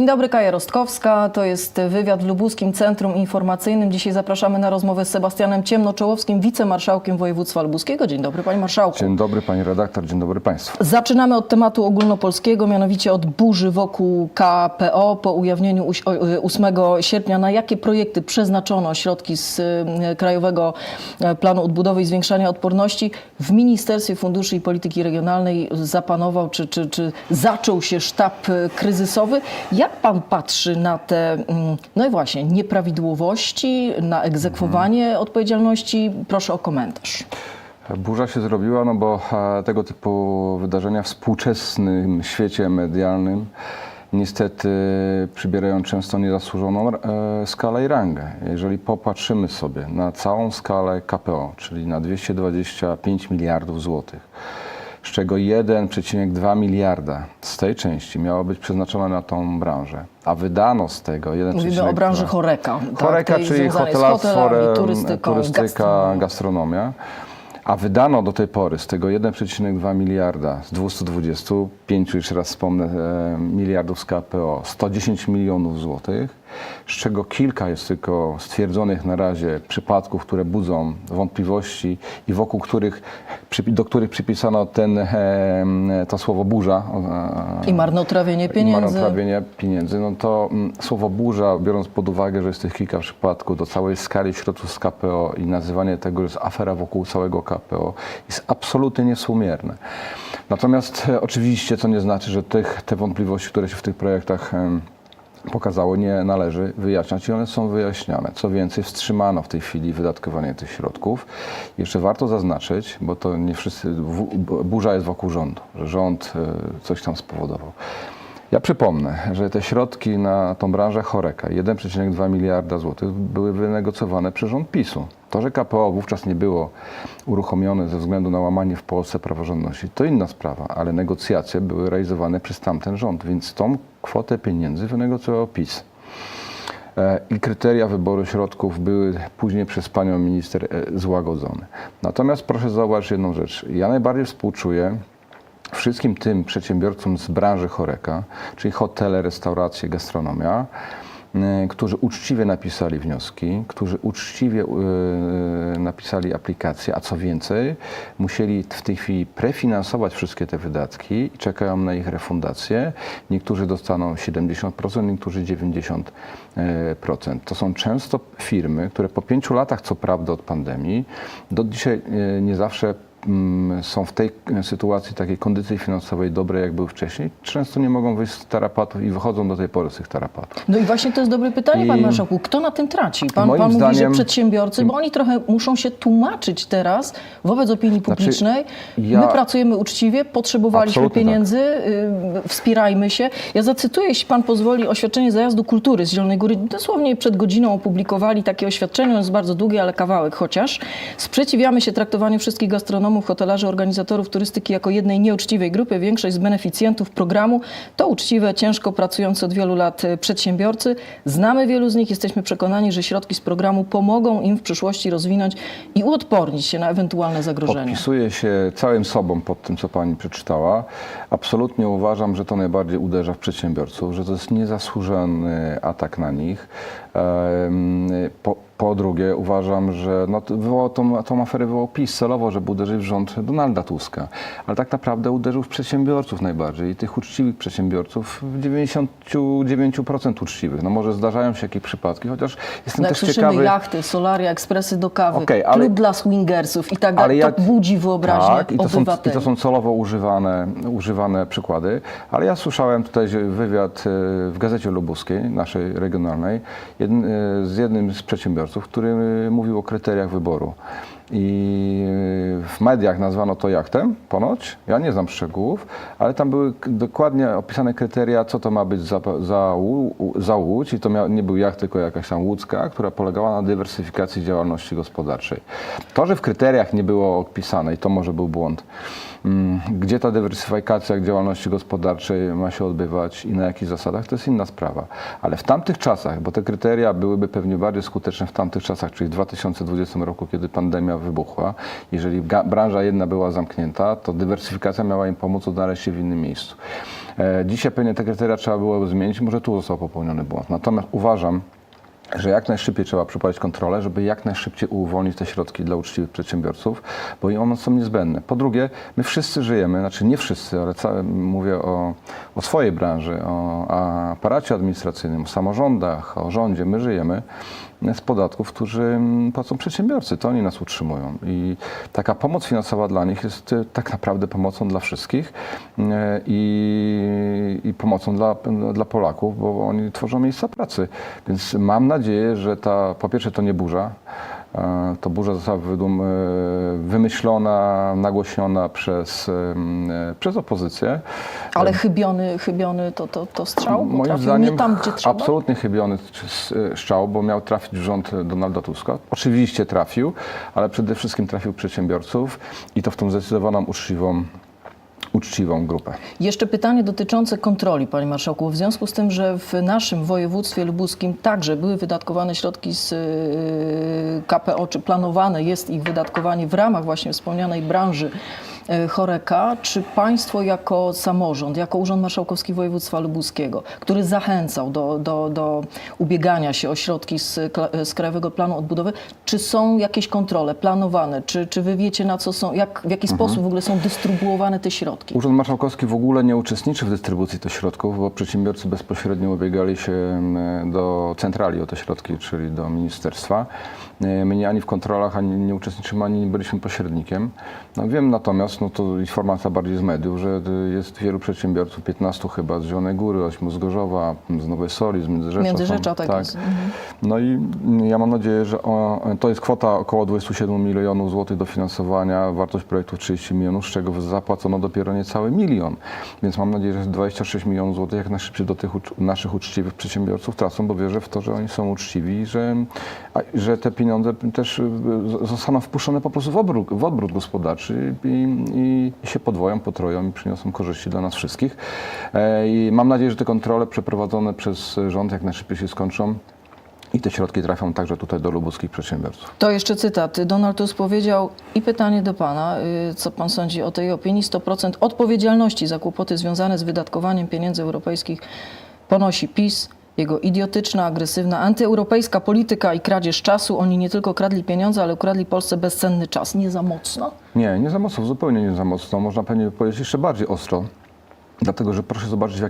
Dzień dobry, Kaja Rostkowska. To jest wywiad w Lubuskim Centrum Informacyjnym. Dzisiaj zapraszamy na rozmowę z Sebastianem Ciemnoczołowskim, wicemarszałkiem województwa lubuskiego. Dzień dobry, panie marszałku. Dzień dobry pani redaktor, dzień dobry państwu. Zaczynamy od tematu ogólnopolskiego, mianowicie od burzy wokół KPO po ujawnieniu uś- o- y, 8 sierpnia. Na jakie projekty przeznaczono środki z y, Krajowego e, Planu Odbudowy i Zwiększania Odporności? W Ministerstwie Funduszy i Polityki Regionalnej zapanował, czy, czy, czy zaczął się sztab kryzysowy. Jak pan patrzy na te, mm, no i właśnie, nieprawidłowości, na egzekwowanie odpowiedzialności? Proszę o komentarz. Burza się zrobiła, no bo e, tego typu wydarzenia w współczesnym świecie medialnym niestety przybierają często niezasłużoną e, skalę i rangę. Jeżeli popatrzymy sobie na całą skalę KPO, czyli na 225 miliardów złotych, z czego 1,2 miliarda z tej części miało być przeznaczone na tą branżę, a wydano z tego 1,2 Mówimy o branży choreka. tak, Choreka, tej czyli hotelarstwo, hotelami, turystyka, gastronomią. gastronomia. A wydano do tej pory z tego 1,2 miliarda, z 225, jeszcze raz wspomnę, e, miliardów z KPO, 110 milionów złotych, z czego kilka jest tylko stwierdzonych na razie przypadków, które budzą wątpliwości i wokół których, do których przypisano ten, to słowo burza. e, I marnotrawienie i pieniędzy. marnotrawienie pieniędzy, no to mm, słowo burza, biorąc pod uwagę, że jest tych kilka przypadków do całej skali środków z KPO i nazywanie tego, że jest afera wokół całego KPO, jest absolutnie niewspółmierne. Natomiast e, oczywiście to nie znaczy, że tych, te wątpliwości, które się w tych projektach pokazało, nie należy wyjaśniać i one są wyjaśniane. Co więcej, wstrzymano w tej chwili wydatkowanie tych środków. Jeszcze warto zaznaczyć, bo to nie wszyscy, burza jest wokół rządu, że rząd e, coś tam spowodował. Ja przypomnę, że te środki na tą branżę choreka, 1,2 miliarda złotych, były wynegocjowane przez rząd PiSu. To, że KPO wówczas nie było uruchomione ze względu na łamanie w Polsce praworządności, to inna sprawa, ale negocjacje były realizowane przez tamten rząd, więc tą kwotę pieniędzy wynegocjował PiS. E, I kryteria wyboru środków były później przez panią minister e, złagodzone. Natomiast proszę zauważyć jedną rzecz. Ja najbardziej współczuję wszystkim tym przedsiębiorcom z branży choreka, czyli hotele, restauracje, gastronomia, y, którzy uczciwie napisali wnioski, którzy uczciwie y, napisali aplikacje, a co więcej, musieli w tej chwili prefinansować wszystkie te wydatki i czekają na ich refundację. Niektórzy dostaną 70%, niektórzy 90%. To są często firmy, które po pięciu latach, co prawda od pandemii, do dzisiaj y, nie zawsze są w tej sytuacji, takiej kondycji finansowej dobrej, jak były wcześniej, często nie mogą wyjść z tarapatów i wychodzą do tej pory z tych tarapatów. No i właśnie to jest dobre pytanie, I- panie marszałku. Kto na tym traci? Pan, Moim pan mówi, że zdaniem- przedsiębiorcy, bo oni trochę muszą się tłumaczyć teraz wobec opinii publicznej. ja- My pracujemy uczciwie, potrzebowaliśmy tak. pieniędzy, y, wspierajmy się. Ja zacytuję, jeśli pan pozwoli, oświadczenie zajazdu kultury z Zielonej Góry. Dosłownie przed godziną opublikowali takie oświadczenie, ono jest bardzo długie, ale kawałek chociaż. Sprzeciwiamy się traktowaniu wszystkich gastronomów, hotelarzy, organizatorów turystyki jako jednej nieuczciwej grupy. Większość z beneficjentów programu to uczciwe, ciężko pracujący od wielu lat y, przedsiębiorcy. Znamy wielu z nich, jesteśmy przekonani, że środki z programu pomogą im w przyszłości rozwinąć i uodpornić się na ewentualne zagrożenia. Podpisuję się całym sobą pod tym, co pani przeczytała. Absolutnie uważam, że to najbardziej uderza w przedsiębiorców, że to jest niezasłużony atak na nich. Po, po drugie, uważam, że no, wywołał tą, tą aferę wywołał PiS celowo, żeby uderzyć w rząd Donalda Tuska. Ale tak naprawdę uderzył w przedsiębiorców najbardziej i tych uczciwych przedsiębiorców w 99% uczciwych. No może zdarzają się jakieś przypadki, chociaż jestem No jak też słyszymy ciekawy... jachty, solaria, ekspresy do kawy, Okej, ale- klub dla swingersów i tak dalej, to budzi wyobraźnię tak, i to, są, I to są celowo używane, używane przykłady, ale ja słyszałem tutaj wywiad e, w Gazecie Lubuskiej, naszej regionalnej, jedn, e, z jednym z przedsiębiorców, który e, mówił o kryteriach wyboru. I e, w mediach nazwano to jachtem, ponoć. Ja nie znam szczegółów, ale tam były dokładnie opisane kryteria, co to ma być za, za, za łódź. I to nie był jacht, tylko jakaś tam łódzka, która polegała na dywersyfikacji działalności gospodarczej. To, że w kryteriach nie było opisane, i to może był błąd, gdzie ta dywersyfikacja działalności gospodarczej ma się odbywać i na jakich zasadach, to jest inna sprawa. Ale w tamtych czasach, bo te kryteria byłyby pewnie bardziej skuteczne w tamtych czasach, czyli w 2020 roku, kiedy pandemia wybuchła. Jeżeli branża jedna była zamknięta, to dywersyfikacja miała im pomóc odnaleźć się w innym miejscu. E, Dzisiaj pewnie te kryteria trzeba było zmienić, może tu został popełniony błąd. Natomiast uważam, że jak najszybciej trzeba przeprowadzić kontrolę, żeby jak najszybciej uwolnić te środki dla uczciwych przedsiębiorców, bo i one są niezbędne. Po drugie, my wszyscy żyjemy, znaczy nie wszyscy, ale ca- mówię o, o swojej branży, o aparacie administracyjnym, o samorządach, o rządzie. My żyjemy z podatków, którzy mm, płacą przedsiębiorcy. To oni nas utrzymują. I taka pomoc finansowa dla nich jest e, tak naprawdę pomocą dla wszystkich e, i, i pomocą dla, dla Polaków, bo oni tworzą miejsca pracy. Więc mam nadzieję, że ta, po pierwsze to nie burza, to burza została e, wymyślona, nagłośniona przez, e, przez opozycję. Ale chybiony, chybiony to, to, to strzał? Moim trafił zdaniem nie tam, gdzie trzeba? absolutnie chybiony strzał, bo miał trafić w rząd Donalda Tuska. Oczywiście trafił, ale przede wszystkim trafił przedsiębiorców i to w tą zdecydowaną, uczciwą, uczciwą grupę. Jeszcze pytanie dotyczące kontroli, Panie Marszałku. W związku z tym, że w naszym województwie lubuskim także były wydatkowane środki z y, KPO, czy planowane jest ich wydatkowanie w ramach właśnie wspomnianej branży Choreka, czy Państwo jako samorząd, jako Urząd Marszałkowski Województwa Lubuskiego, który zachęcał do, do, do ubiegania się o środki z, z Krajowego Planu Odbudowy, czy są jakieś kontrole planowane, czy, czy Wy wiecie na co są, jak, w jaki sposób w ogóle są dystrybuowane te środki? Urząd Marszałkowski w ogóle nie uczestniczy w dystrybucji tych środków, bo przedsiębiorcy bezpośrednio ubiegali się do centrali o te środki, czyli do ministerstwa. E, My nie ani w kontrolach, ani nie uczestniczymy, ani nie byliśmy pośrednikiem. No, wiem natomiast, no to informacja bardziej z mediów, że jest wielu przedsiębiorców, 15 chyba z Zielonej Góry, 8 z Gorzowa, z Nowej Soli, z Międzyrzecza. Międzyrzecza, są- tak jest. Mhm. No i ja mam nadzieję, że o, to jest kwota około 27 milionów złotych dofinansowania, wartość projektu 30 milionów, z czego zapłacono dopiero niecały milion. Więc mam nadzieję, że 26 milionów złotych jak najszybciej do tych naszych uczciwych przedsiębiorców tracą, bo wierzę w to, że oni są uczciwi i że, że te pieniądze też y, zostaną wpuszczone po prostu w obrót, w obrót gospodarczy i, i, i się podwoją, potroją i przyniosą korzyści dla nas wszystkich. E, I mam nadzieję, że te kontrole przeprowadzone przez rząd jak najszybciej się skończą. I te środki trafią także tutaj do lubuskich przedsiębiorców. To jeszcze cytat. Donald Tusk powiedział i pytanie do pana, y, co pan sądzi o tej opinii. 100% odpowiedzialności za kłopoty związane z wydatkowaniem pieniędzy europejskich ponosi PiS. Jego idiotyczna, agresywna, antyeuropejska polityka i kradzież czasu. Oni nie tylko kradli pieniądze, ale ukradli Polsce bezcenny czas. Nie za mocno? Nie, nie za mocno, zupełnie nie za mocno. Można pewnie powiedzieć jeszcze bardziej ostro. Dlatego, że proszę zobaczyć, w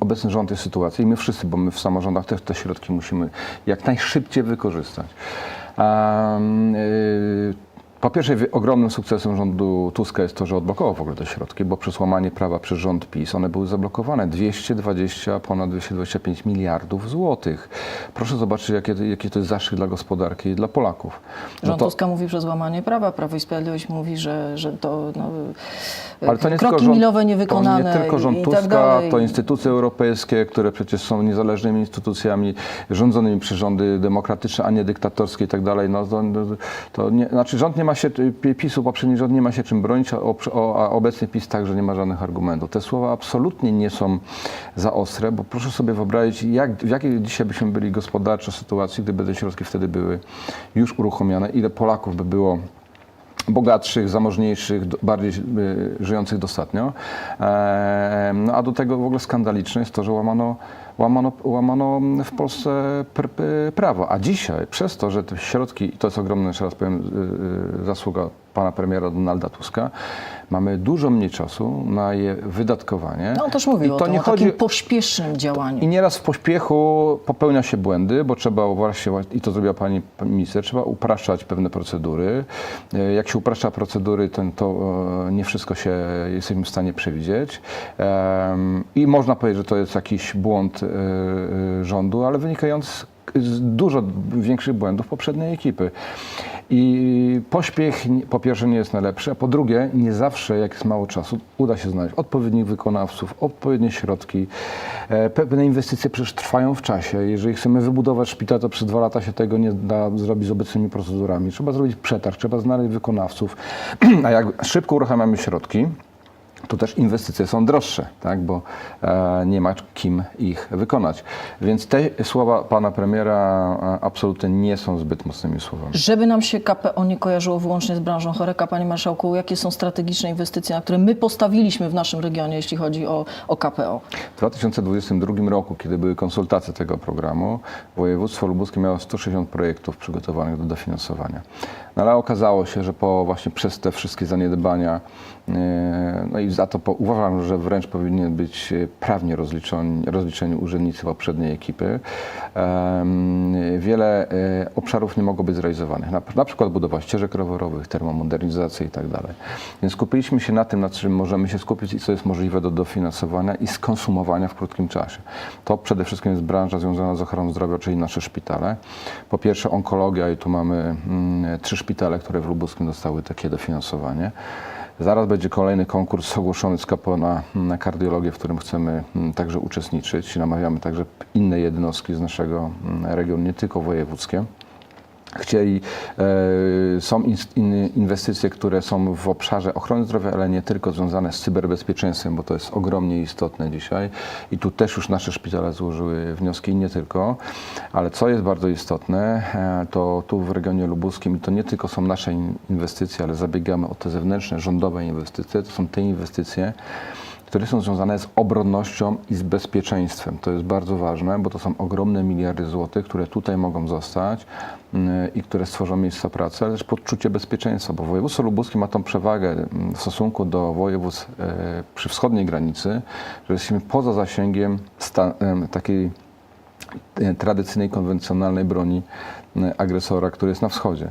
obecny rząd jest sytuacji i my wszyscy, bo my w samorządach też te środki musimy jak najszybciej wykorzystać. Um, y, po pierwsze, ogromnym sukcesem rządu Tuska jest to, że odblokował w ogóle te środki, bo przez łamanie prawa przez rząd PiS one były zablokowane. 220, ponad 225 miliardów złotych. Proszę zobaczyć, jakie, jakie to jest zaszczyt dla gospodarki i dla Polaków. No Rząd to- Tuska mówi przez łamanie prawa, Prawo i Sprawiedliwość mówi, że, że to no, Ale to nie kroki tylko rząd, milowe niewykonane To nie tylko rząd i Tuska, tak to instytucje europejskie, które przecież są niezależnymi instytucjami rządzonymi przez rządy demokratyczne, a nie dyktatorskie i tak dalej. No, to, to nie, znaczy rząd nie ma się, PiSu, poprzedni rząd nie ma się czym bronić, a, a obecny PiS także nie ma żadnych argumentów. Te słowa absolutnie nie są za ostre, bo proszę sobie wyobrazić, jak, w jakiej dzisiaj byśmy byli gospodarczo sytuacji, gdyby te środki wtedy były już uruchomione, ile Polaków by było bogatszych, zamożniejszych, bardziej y, żyjących dostatnio. E, no a do tego w ogóle skandaliczne jest to, że łamano, łamano, łamano w Polsce pr, pr, prawo. A dzisiaj przez to, że te środki, i to jest ogromna, jeszcze raz powiem, y, y, zasługa pana premiera Donalda Tuska, mamy dużo mniej czasu na je wydatkowanie. No on też mówił I o to tym, nie o takim chodzi, pośpiesznym działaniu. i nieraz w pośpiechu popełnia się błędy, bo trzeba właśnie, i to zrobiła pani minister, trzeba upraszczać pewne procedury. E, Jak się upraszcza procedury, to, to e, nie wszystko się jesteśmy w stanie przewidzieć. I można powiedzieć, że to jest jakiś błąd e, rządu, ale wynikający z dużo większych błędów poprzedniej ekipy. I pośpiech po pierwsze nie jest najlepszy, a po drugie nie zawsze, jak jest mało czasu, uda się znaleźć odpowiednich wykonawców, odpowiednie środki. E, Pewne inwestycje przecież trwają w czasie. Jeżeli chcemy wybudować szpital, to przez dwa lata się tego nie da zrobić z obecnymi procedurami. Trzeba zrobić przetarg, trzeba znaleźć wykonawców. A jak szybko uruchamiamy środki, tu też inwestycje są droższe, tak? bo e, nie ma kim ich wykonać. Więc te słowa pana premiera e, absolutnie nie są zbyt mocnymi słowami. Żeby nam się KPO nie kojarzyło wyłącznie z branżą choreka, panie marszałku, jakie są strategiczne inwestycje, na które my postawiliśmy w naszym regionie, jeśli chodzi o, o KPO? W 2022 roku, kiedy były konsultacje tego programu, województwo lubuskie miało 160 projektów przygotowanych do dofinansowania. No ale okazało się, że po właśnie przez te wszystkie zaniedbania, e, no i za to po, uważam, że wręcz powinien być e, prawnie rozliczeni, rozliczeni urzędnicy poprzedniej ekipy. Wiele e, obszarów nie mogło być zrealizowanych, na, na przykład budowa ścieżek rowerowych, termomodernizacja i tak dalej. Więc skupiliśmy się na tym, na czym możemy się skupić i co jest możliwe do dofinansowania i skonsumowania w krótkim czasie. To przede wszystkim jest branża związana z ochroną zdrowia, czyli nasze szpitale. Po pierwsze onkologia i tu mamy mm, trzy szpitale, które w Lubuskim dostały takie dofinansowanie. Zaraz będzie kolejny konkurs ogłoszony z KPO na, na kardiologię, w którym chcemy mm, także uczestniczyć. Namawiamy także inne jednostki z naszego mm, regionu, nie tylko wojewódzkie chcieli. E, są inwestycje, które są w obszarze ochrony zdrowia, ale nie tylko związane z cyberbezpieczeństwem, bo to jest ogromnie istotne dzisiaj. I tu też już nasze szpitale złożyły wnioski i nie tylko. Ale co jest bardzo istotne, e, to tu w regionie lubuskim, i to nie tylko są nasze in- inwestycje, ale zabiegamy o te zewnętrzne, rządowe inwestycje, to są te inwestycje, które są związane z obronnością i z bezpieczeństwem. To jest bardzo ważne, bo to są ogromne miliardy złotych, które tutaj mogą zostać mm, i które stworzą miejsca pracy, ale też poczucie bezpieczeństwa, bo województwo lubuskie ma tą przewagę mm, w stosunku do województw e, przy wschodniej granicy, że jesteśmy poza zasięgiem takiej e, tradycyjnej, konwencjonalnej broni agresora, który jest na wschodzie.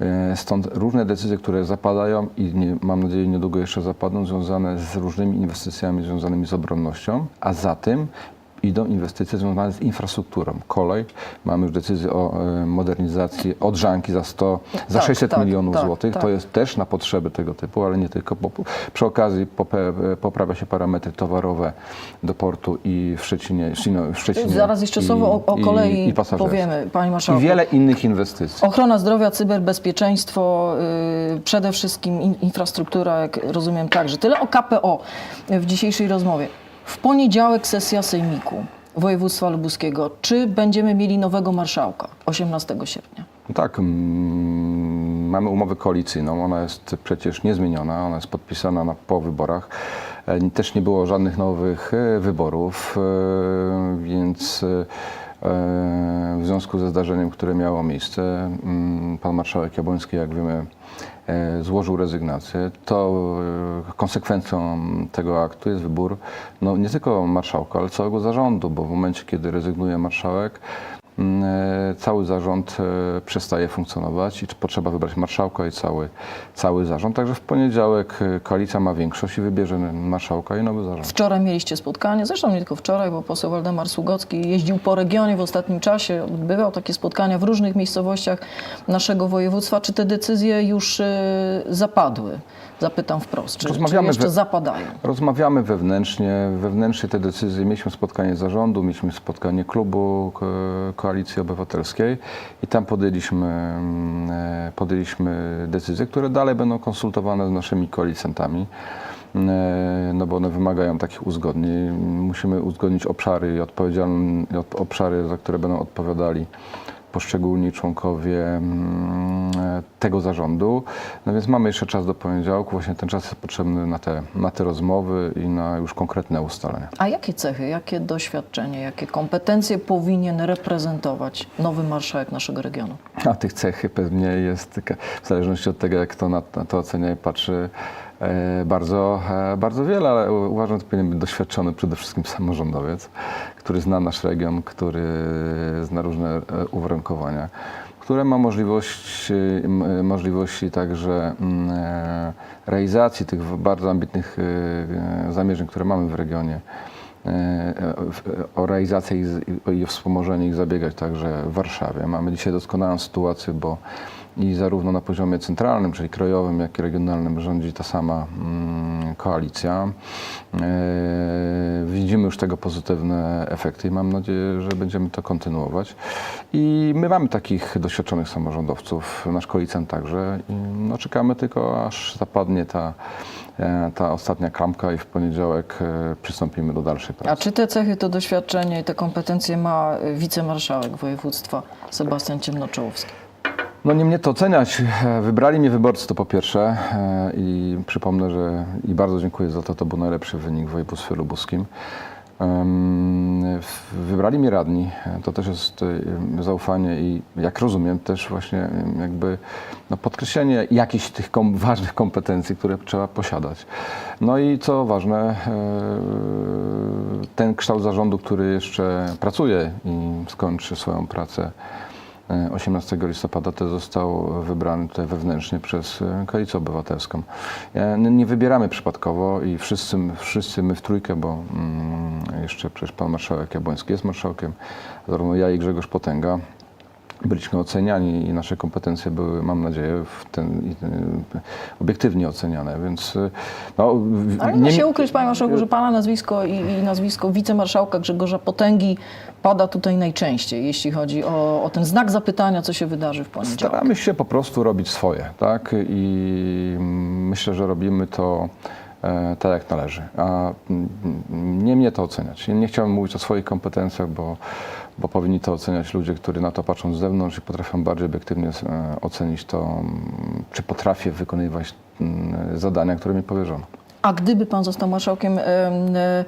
E, Stąd różne decyzje, które zapadają i nie, mam nadzieję niedługo jeszcze zapadną, związane z różnymi inwestycjami związanymi z obronnością, a za tym idą inwestycje związane z infrastrukturą. Kolej, mamy już decyzję o e, modernizacji odżanki za 100, za Tak, 600 tak, milionów tak, złotych. tak. To jest też na potrzeby tego typu, ale nie tylko. Bo przy okazji poprawia się parametry towarowe do portu i w Szczecinie. w Szczecinie Zaraz jeszcze słowo o, o i- kolei i pasażerstwie. powiemy, panie I marszałku. wiele innych inwestycji. Ochrona zdrowia, cyberbezpieczeństwo, yy, przede wszystkim in, infrastruktura, jak rozumiem także. Tyle o KPO w dzisiejszej rozmowie. W poniedziałek sesja Sejmiku Województwa Lubuskiego. Czy będziemy mieli nowego marszałka 18 sierpnia? Tak, mm, mamy umowę koalicyjną, ona jest przecież niezmieniona, ona jest podpisana na, po wyborach. E, Też nie było żadnych nowych e, wyborów, e, więc w związku ze zdarzeniem, które miało miejsce, mm, pan marszałek Jabłoński, jak wiemy, złożył rezygnację, to e, konsekwencją tego aktu jest wybór no, nie tylko marszałka, ale całego zarządu, bo w momencie, kiedy rezygnuje marszałek, e, cały zarząd e, przestaje funkcjonować i potrzeba wybrać marszałka i cały, cały zarząd. Także w poniedziałek e, koalicja ma większość i wybierze marszałka i nowy zarząd. Wczoraj mieliście spotkanie, zresztą nie tylko wczoraj, bo poseł Waldemar Sługocki jeździł po regionie w ostatnim czasie, odbywał takie spotkania w różnych miejscowościach naszego województwa. Czy te decyzje już e, zapadły? Zapytam wprost. Czy, czy Rozmawiamy jeszcze we- zapadają? Rozmawiamy wewnętrznie, wewnętrznie te decyzje. Mieliśmy spotkanie zarządu, mieliśmy spotkanie klubu ko- Koalicji Obywatelskiej i tam podjęliśmy, mm, e, podjęliśmy decyzje, które dalej będą konsultowane z naszymi koalicjantami. e, No bo one wymagają takich uzgodnień. Musimy uzgodnić obszary i odpowiedzialne od- obszary, za które będą odpowiadali poszczególni członkowie mm, tego zarządu. No więc mamy jeszcze czas do poniedziałku. Właśnie ten czas jest potrzebny na te, na te rozmowy i na już konkretne ustalenia. A jakie cechy, jakie doświadczenie, jakie kompetencje powinien reprezentować nowy marszałek naszego regionu? A tych cechy pewnie jest, w zależności od tego, jak to na to ocenia i patrzy, bardzo, e, bardzo wiele, ale uważam, że powinien być doświadczony przede wszystkim samorządowiec, który zna nasz region, który zna różne e, uwarunkowania, które ma możliwość, e, możliwości także e, realizacji tych bardzo ambitnych e, e, zamierzeń, które mamy w regionie e, o realizację i o wspomożenie ich zabiegać także w Warszawie. Mamy dzisiaj doskonałą sytuację, bo i zarówno na poziomie centralnym, czyli krajowym, jak i regionalnym rządzi ta sama mm, koalicja. E, Widzimy już tego pozytywne efekty i mam nadzieję, że będziemy to kontynuować. I my mamy takich doświadczonych samorządowców, nasz koalicjant także. No, czekamy tylko, aż zapadnie ta e, ta ostatnia klamka i w poniedziałek e, przystąpimy do dalszej A pracy. czy te cechy, to doświadczenie i te kompetencje ma wicemarszałek województwa Sebastian Ciemnoczołowski? No nie mnie to oceniać. E, Wybrali mnie wyborcy to po pierwsze e, i przypomnę, że i bardzo dziękuję za to, to był najlepszy wynik w województwie lubuskim. Wybrali mnie radni, E, to też jest zaufanie i jak rozumiem też właśnie jakby no podkreślenie jakichś tych kom, ważnych kompetencji, które trzeba posiadać. No i co ważne, ten kształt zarządu, który jeszcze pracuje i skończy swoją pracę 18 listopada to został wybrany tutaj wewnętrznie przez e, Koalicję Obywatelską. E, Nie wybieramy przypadkowo i wszyscy, wszyscy my w trójkę, bo mm, jeszcze przecież pan marszałek Jabłoński jest marszałkiem, zarówno ja i Grzegorz Potęga. Byliśmy oceniani i nasze kompetencje były, mam nadzieję, ten, obiektywnie oceniane, więc e, no, Ale nie się ukryć, panie marszałku, że pana nazwisko i, i nazwisko wicemarszałka Grzegorza Potęgi pada tutaj najczęściej, jeśli chodzi o, o ten znak zapytania, co się wydarzy w poniedziałek. Staramy się po prostu robić swoje, tak? I myślę, że robimy to e, tak, jak należy. A mm, nie mnie to oceniać. Nie chciałbym mówić o swoich kompetencjach, bo, bo powinni to oceniać ludzie, którzy na to patrzą z zewnątrz i potrafią bardziej obiektywnie e, ocenić to, czy potrafię wykonywać zadania, które mi powierzono. A gdyby pan został marszałkiem, em, e,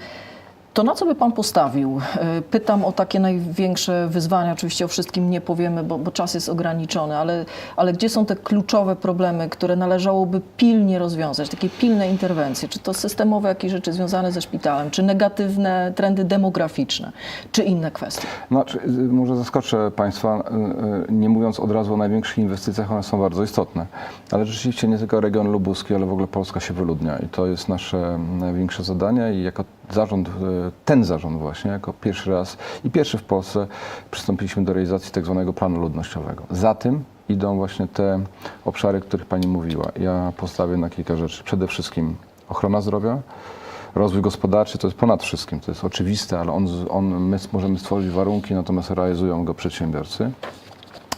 to na co by pan postawił? E, Pytam o takie największe wyzwania. Oczywiście o wszystkim nie powiemy, bo, bo czas jest ograniczony, ale, ale gdzie są te kluczowe problemy, które należałoby pilnie rozwiązać, takie pilne interwencje? Czy to systemowe jakieś rzeczy związane ze szpitalem, czy negatywne trendy demograficzne, czy inne kwestie? Y, może zaskoczę Państwa, y, y, nie mówiąc od razu o największych inwestycjach, one są bardzo istotne. Ale rzeczywiście nie tylko region lubuski, ale w ogóle Polska się wyludnia i to jest nasze największe zadanie i jako zarząd, y, ten zarząd właśnie, jako pierwszy raz i pierwszy w Polsce przystąpiliśmy do realizacji tak zwanego planu ludnościowego. Za tym idą właśnie te obszary, o których Pani mówiła. Ja postawię na kilka rzeczy. Przede wszystkim ochrona zdrowia, Rozwój gospodarczy to jest ponad wszystkim, to jest oczywiste, ale on, on, my możemy stworzyć warunki, natomiast realizują go przedsiębiorcy.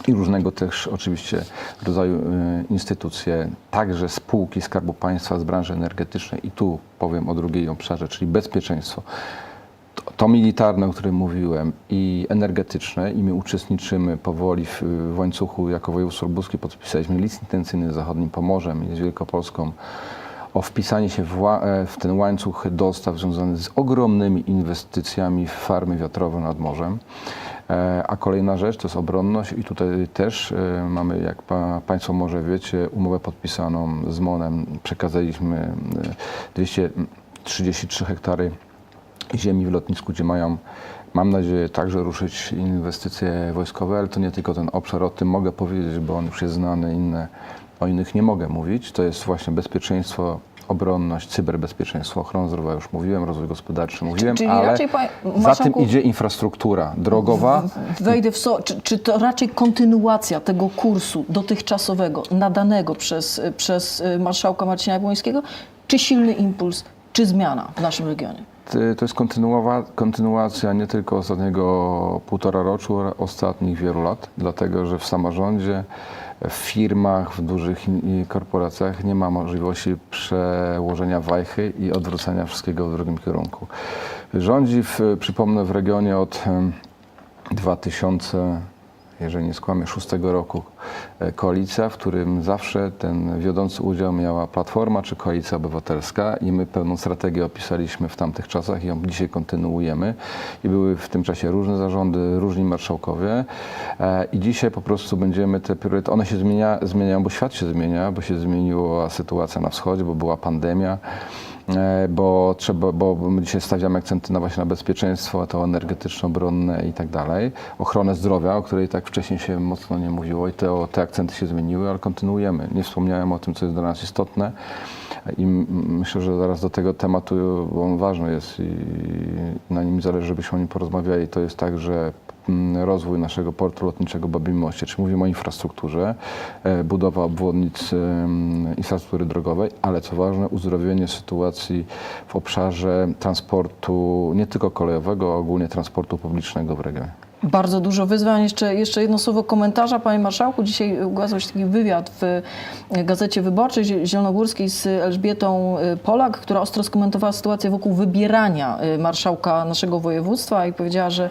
I różnego też oczywiście rodzaju y, instytucje, także spółki Skarbu Państwa z branży energetycznej. I tu powiem o drugiej obszarze, czyli bezpieczeństwo. To, to militarne, o którym mówiłem, i energetyczne, i my uczestniczymy powoli w, w łańcuchu jako województwo lubuskie. Podpisaliśmy list intencyjny z zachodnim Pomorzem i z Wielkopolską o wpisanie się w, e, w ten łańcuch dostaw związany z ogromnymi inwestycjami w farmy wiatrowe nad morzem. E, A kolejna rzecz to jest obronność i tutaj też e, mamy, jak pa, Państwo może wiecie, umowę podpisaną z MON-em. Przekazaliśmy e, 233 hektary ziemi w lotnisku, gdzie mają, mam nadzieję, także ruszyć inwestycje wojskowe, ale to nie tylko ten obszar, o tym mogę powiedzieć, bo on już jest znany, inne, o innych nie mogę mówić. To jest właśnie bezpieczeństwo, obronność, cyberbezpieczeństwo, ochrona zdrowia, już mówiłem, rozwój gospodarczy mówiłem, czyli ale raczej, panie za tym idzie infrastruktura drogowa, Wejdę w so, czy, czy to raczej kontynuacja tego kursu dotychczasowego, nadanego przez, przez y, marszałka Marcina Jabłońskiego, czy silny impuls, czy zmiana w naszym regionie? To jest kontynuacja nie tylko ostatniego półtora roku, ale ostatnich wielu lat, dlatego że w samorządzie, w firmach, w dużych korporacjach nie ma możliwości przełożenia wajchy i odwrócenia wszystkiego w drugim kierunku. Rządzi, w, przypomnę, w regionie od em, 2000, jeżeli nie skłamię, 6 roku e, koalicja, w którym zawsze ten wiodący udział miała Platforma czy Koalicja Obywatelska i my pełną strategię opisaliśmy w tamtych czasach i ją dzisiaj kontynuujemy. I były w tym czasie różne zarządy, różni marszałkowie e, i dzisiaj po prostu będziemy te priorytety, one się zmienia, zmieniają, bo świat się zmienia, bo się zmieniła sytuacja na wschodzie, bo była pandemia. E, bo trzeba, bo my dzisiaj stawiamy akcenty na właśnie na bezpieczeństwo, to energetyczne, obronne i tak dalej. Ochronę zdrowia, o której tak wcześniej się mocno nie mówiło i te, te akcenty się zmieniły, ale kontynuujemy. Nie wspomniałem o tym, co jest dla nas istotne i myślę, że zaraz do tego tematu, bo on ważny jest i na nim zależy, żebyśmy o nim porozmawiali. To jest tak, że rozwój naszego portu lotniczego Babim Moście, czyli mówimy o infrastrukturze, e, budowa obwodnic em, infrastruktury drogowej, ale co ważne, uzdrowienie sytuacji w obszarze transportu nie tylko kolejowego, a ogólnie transportu publicznego w regionie. Bardzo dużo wyzwań. Jeszcze, jeszcze jedno słowo komentarza, panie marszałku. Dzisiaj ukazał się taki wywiad w Gazecie Wyborczej Zie- Zielonogórskiej z Elżbietą y, Polak, która ostro skomentowała sytuację wokół wybierania y, marszałka naszego województwa i powiedziała, że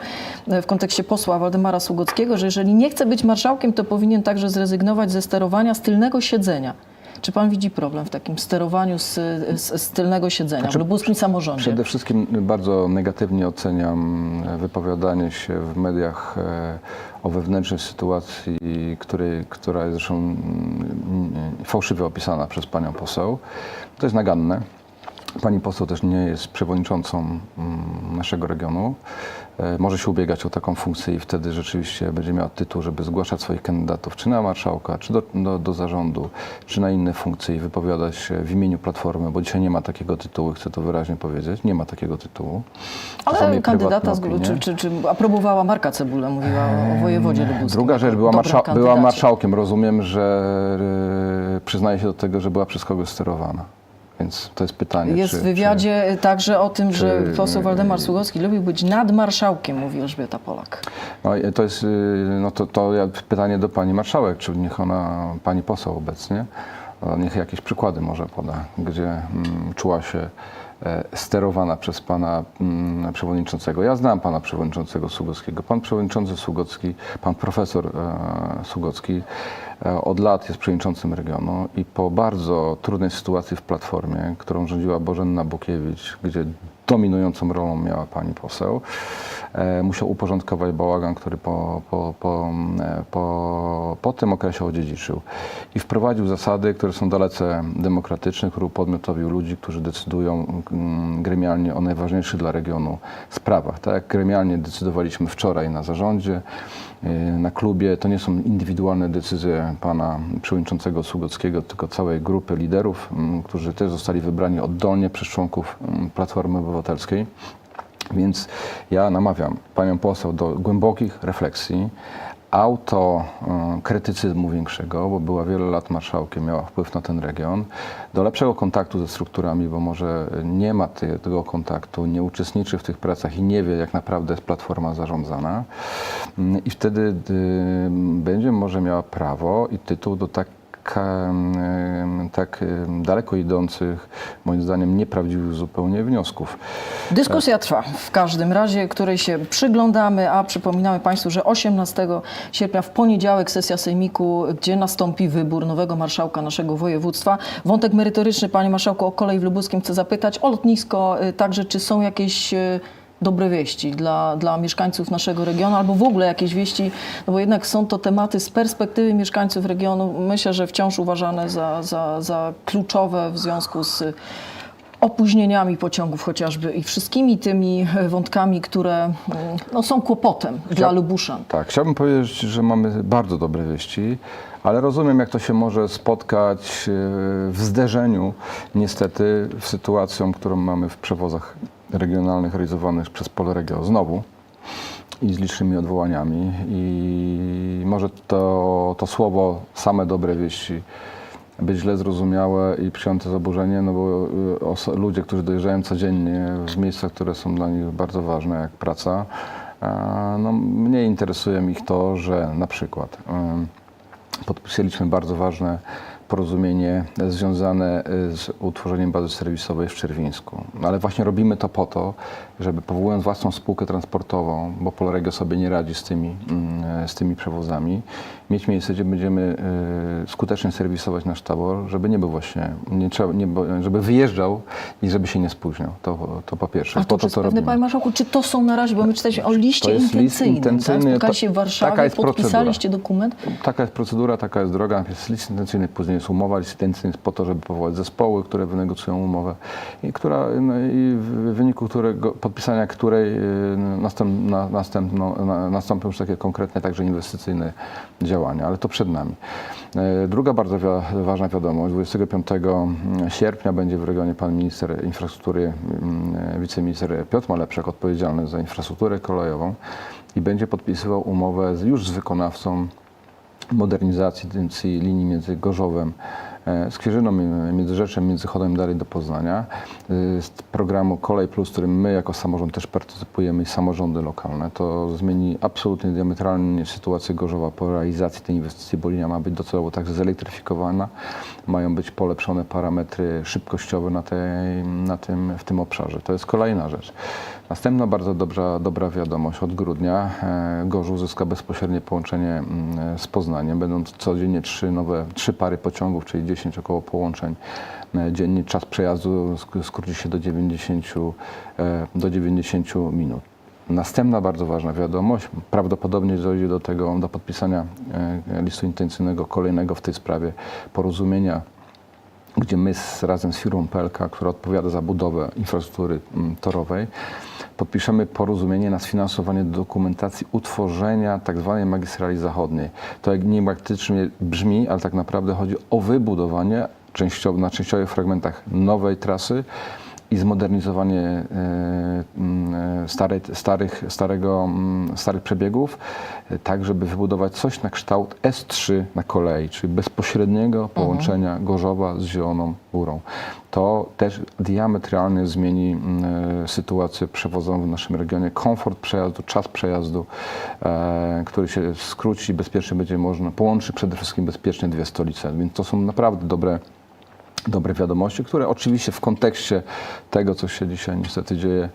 y, w kontekście posła Waldemara Sługockiego, że jeżeli nie chce być marszałkiem, to powinien także zrezygnować ze sterowania z tylnego siedzenia. Czy pan widzi problem w takim sterowaniu z, z, z tylnego siedzenia w lubuskim samorządzie? Przede wszystkim bardzo negatywnie oceniam wypowiadanie się w mediach e, o wewnętrznej sytuacji, której, która jest zresztą mm, fałszywie opisana przez panią poseł. To jest naganne. Pani poseł też nie jest przewodniczącą mm, naszego regionu. E, Może się ubiegać o taką funkcję i wtedy rzeczywiście będzie miała tytuł, żeby zgłaszać swoich kandydatów czy na marszałka, czy do, do, do zarządu, czy na inne funkcje i wypowiadać się w imieniu Platformy, bo dzisiaj nie ma takiego tytułu, chcę to wyraźnie powiedzieć, nie ma takiego tytułu. To Ale kandydata, opinie. czy, czy, czy aprobowała Marka Cebula, mówiła o wojewodzie lubuskim. Druga rzecz, była, marsza- była marszałkiem. Rozumiem, że e, przyznaje się do tego, że była przez kogoś sterowana. Więc to jest pytanie. Jest czy, w wywiadzie także o tym, że czy- poseł Waldemar Sługocki lubił być nad marszałkiem, mówi Elżbieta Polak. No, to jest y, no to, to pytanie do pani marszałek, czy niech ona, pani poseł obecnie, no, niech jakieś przykłady może poda, gdzie mm, czuła się e, sterowana przez pana mm, przewodniczącego. Ja znam pana przewodniczącego Sługockiego. Pan przewodniczący Sługocki, pan profesor e, Sługocki od lat jest przewodniczącym regionu i po bardzo trudnej sytuacji w Platformie, którą rządziła Bożenna Bukiewicz, gdzie dominującą rolą miała pani poseł, e, musiał uporządkować bałagan, który po, po, po, e, po, po tym okresie odziedziczył. I wprowadził zasady, które są dalece demokratyczne, które upodmiotowił ludzi, którzy decydują mm, gremialnie o najważniejszych dla regionu sprawach. Tak jak gremialnie decydowaliśmy wczoraj na zarządzie, e, na klubie, to nie są indywidualne decyzje pana przewodniczącego Sługockiego, tylko całej grupy liderów, mm, którzy też zostali wybrani oddolnie przez członków mm, Platformy Obywatelskiej. Więc ja namawiam panią poseł do głębokich refleksji, autokrytycyzmu większego, bo była wiele lat marszałkiem, miała wpływ na ten region, do lepszego kontaktu ze strukturami, bo może nie ma te- tego kontaktu, nie uczestniczy w tych pracach i nie wie, jak naprawdę jest platforma zarządzana. Mm, I wtedy y, będzie może miała prawo i tytuł do tak tak daleko idących, moim zdaniem nieprawdziwych zupełnie wniosków. Dyskusja trwa w każdym razie, której się przyglądamy, a przypominamy Państwu, że 18 sierpnia w poniedziałek sesja Sejmiku, gdzie nastąpi wybór nowego marszałka naszego województwa. Wątek merytoryczny, Panie Marszałku, o kolej w Lubuskim chcę zapytać. O lotnisko y, także, czy są jakieś y, dobre wieści dla, dla mieszkańców naszego regionu, albo w ogóle jakieś wieści, no bo jednak są to tematy z perspektywy mieszkańców regionu, myślę, że wciąż uważane za, za, za kluczowe w związku z opóźnieniami pociągów chociażby i wszystkimi tymi wątkami, które mm, no, są kłopotem dla Lubuszan. Tak, chciałbym powiedzieć, że mamy bardzo dobre wieści, ale rozumiem, jak to się może spotkać e, w zderzeniu, niestety, z sytuacją, którą mamy w przewozach regionalnych realizowanych przez Polregio znowu i z licznymi odwołaniami. I może to, to słowo same dobre wieści być źle zrozumiałe i przyjęte z oburzeniem, no bo y, ludzie, którzy dojeżdżają codziennie w miejscach, które są dla nich bardzo ważne, jak praca, a, no, mnie interesuje ich to, że na przykład ym, podpisaliśmy bardzo ważne porozumienie związane y, z utworzeniem bazy serwisowej w Czerwińsku. Ale właśnie robimy to po to, żeby powołując własną spółkę transportową, bo Polregio sobie nie radzi z tymi, mm, z tymi przewozami, mieć miejsce, gdzie będziemy y, skutecznie serwisować nasz tabor, żeby nie był właśnie, nie trzeba, nie, żeby wyjeżdżał i żeby się nie spóźniał. To, to po pierwsze. A po to to to pewne. Panie Marszałku, czy to są na razie, bo my czytaliśmy o liście To jest list intencyjnym, intencyjny, tak? Spotkaliście to- w Warszawie, taka jest procedura. podpisaliście dokument. Taka jest procedura, taka jest droga. Jest list intencyjny, później jest umowa. List intencyjny jest po to, żeby powołać zespoły, które wynegocjują umowę i, która, no, i w wyniku którego, podpisania której y, następ, na, następno, na, nastąpią już takie konkretne, także inwestycyjne działania, ale to przed nami. E, Druga bardzo wi- ważna wiadomość. 25 sierpnia będzie w regionie pan minister infrastruktury, mm, wiceminister Piotr Malepszak, odpowiedzialny za infrastrukturę kolejową i będzie podpisywał umowę z, już z wykonawcą modernizacji linii między Gorzowem e, z Kwierzyną, e, między Rzeczem, między Chodem dalej do Poznania. E, Z programu Kolej Plus, w którym my jako samorząd też partycypujemy i samorządy lokalne. To zmieni absolutnie diametralnie sytuację Gorzowa po realizacji tej inwestycji, bo linia ma być docelowo także zelektryfikowana. Mają być polepszone parametry szybkościowe na, tej, na tym, w tym obszarze. To jest kolejna rzecz. Następna bardzo dobra, dobra wiadomość. Od grudnia e, Gorzów uzyska bezpośrednie połączenie mm, z Poznaniem. Będą codziennie trzy nowe, trzy pary pociągów, czyli 10 około połączeń e, dziennie. Czas przejazdu sk- skróci się do 90, e, do 90 minut. Następna bardzo ważna wiadomość, prawdopodobnie dojdzie do tego, do podpisania listu intencyjnego kolejnego w tej sprawie porozumienia gdzie my z, razem z firmą PLK, która odpowiada za budowę infrastruktury mm, torowej, podpiszemy porozumienie na sfinansowanie dokumentacji utworzenia tak zwanej magistrali zachodniej. To jak niebaktycznie brzmi, ale tak naprawdę chodzi o wybudowanie częściowo, na częściowych fragmentach nowej trasy i zmodernizowanie e, mm, e, starej, starych, starego, mm, starych przebiegów, e, tak żeby wybudować coś na kształt S3 na kolei, czyli bezpośredniego połączenia Gorzowa z Zieloną Górą. To też diametralnie zmieni mm, sytuację przewozową w naszym regionie, komfort przejazdu, czas przejazdu, który się skróci, bezpiecznie będzie można, połączy przede wszystkim bezpiecznie dwie stolice, więc to są naprawdę dobre dobre wiadomości, które oczywiście w kontekście tego, co się dzisiaj niestety dzieje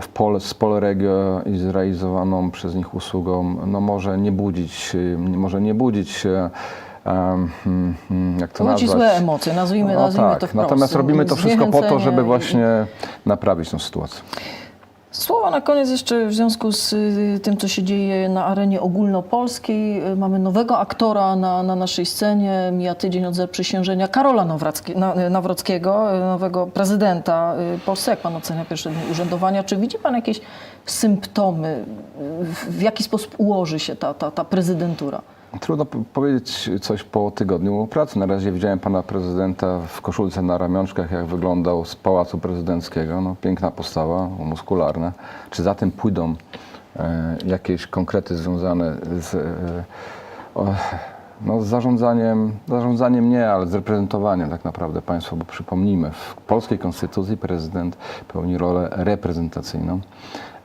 w pole, z Polregio i zrealizowaną przez nich usługą, no może nie budzić, może nie budzić hmm, jak to Budzi nazwać? złe emocje, nazwijmy, No nazwijmy tak, to wprost. natomiast robimy to wszystko po to, żeby właśnie naprawić tę sytuację. Słowa na koniec jeszcze w związku z y, tym, co się dzieje na arenie ogólnopolskiej. Y, Mamy nowego aktora na, na naszej scenie. Mija tydzień od zaprzysiężenia Karola Na- Nawrockiego, y, nowego prezydenta y, Polski. Jak pan ocenia pierwsze dni urzędowania? Czy widzi pan jakieś symptomy? y, W jaki sposób ułoży się ta, ta, ta prezydentura? Trudno powiedzieć coś po tygodniu pracy. Na razie widziałem pana prezydenta w koszulce na ramionczkach, jak wyglądał z pałacu prezydenckiego. No, piękna postawa, muskularna. Czy za tym pójdą e, jakieś konkrety związane z, e, o, no, z zarządzaniem, zarządzaniem nie, ale z reprezentowaniem tak naprawdę państwa, bo przypomnijmy, w polskiej konstytucji prezydent pełni rolę reprezentacyjną,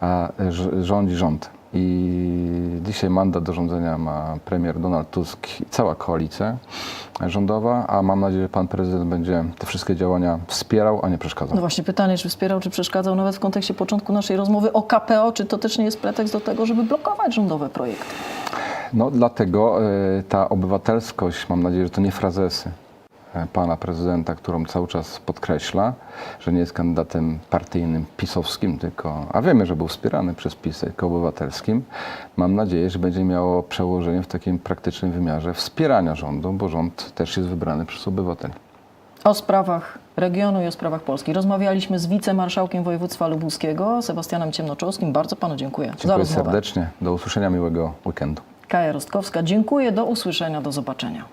a rz- rządzi rząd. I dzisiaj mandat do rządzenia ma premier Donald Tusk i cała koalicja rządowa, a mam nadzieję, że pan prezydent będzie te wszystkie działania wspierał, a nie przeszkadzał. No właśnie pytanie, czy wspierał, czy przeszkadzał nawet w kontekście początku naszej rozmowy o KPO, czy to też nie jest pretekst do tego, żeby blokować rządowe projekty? No dlatego e, ta obywatelskość, mam nadzieję, że to nie frazesy pana prezydenta, którą cały czas podkreśla, że nie jest kandydatem partyjnym pisowskim, tylko, a wiemy, że był wspierany przez PiS, tylko obywatelskim. Mam nadzieję, że będzie miało przełożenie w takim praktycznym wymiarze wspierania rządu, bo rząd też jest wybrany przez obywateli. O sprawach regionu i o sprawach Polski. Rozmawialiśmy z wicemarszałkiem województwa lubuskiego, Sebastianem Ciemnoczowskim. Bardzo panu dziękuję, za Dziękuję rozmowę. serdecznie. Do usłyszenia, miłego weekendu. Kaja Rostkowska, dziękuję, do usłyszenia, do zobaczenia.